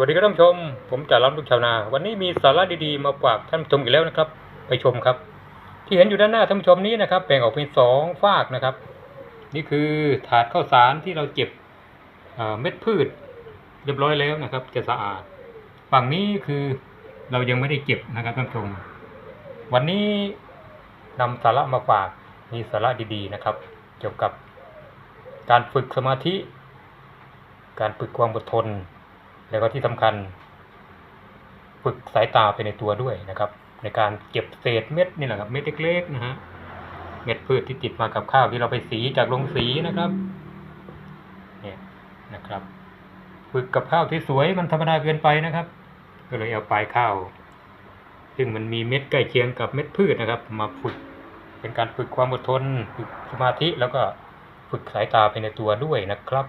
วัสดีครับท่านผู้ชม ผมจ่าล้อมลูกชาวนา วันนี้มีสาระดีๆมาฝากท่านผู้ชมอีกแล้วนะครับ ไปชมครับ ที่เห็นอยู่ด้านหน้าท่านผู้ชมนี้นะครับแบ่งออกเป็นสองฝากนะครับ นี่คือถาดข้าวสารที่เราเก็บเม็ดพืช เรียบร้อยแล้วนะครับ จะสะอาด ฝั่งนี้คือเรายังไม่ได้เก็บนะครับท่านผู้ชม วันนี้นำสาระมาฝากมีสาระดีๆนะครับ เกี่ยวกับการฝึกสมาธิ การฝึกความอดทน แล้วก็ที่สำคัญ ฝึกสายตาไปในตัวด้วยนะครับ ในการเก็บเศษเม็ดนี่แหละครับเม็ดเล็กๆนะฮะเม็ดพืชที่ติดมากับข้าวที่เราไปสีจากโรงสีนะครับเนี่ยนะครับ ฝึกกับข้าวที่สวยมันธรรมดาเกินไปนะครับ ก็เลยเอาปลายข้าว ซึ่งมันมีเม็ดใกล้เคียงกับเม็ดพืชนะครับ มาฝึกเป็นการฝึกความอดทน ฝึกสมาธิแล้วก็ฝึกสายตาไปในตัวด้วยนะครับ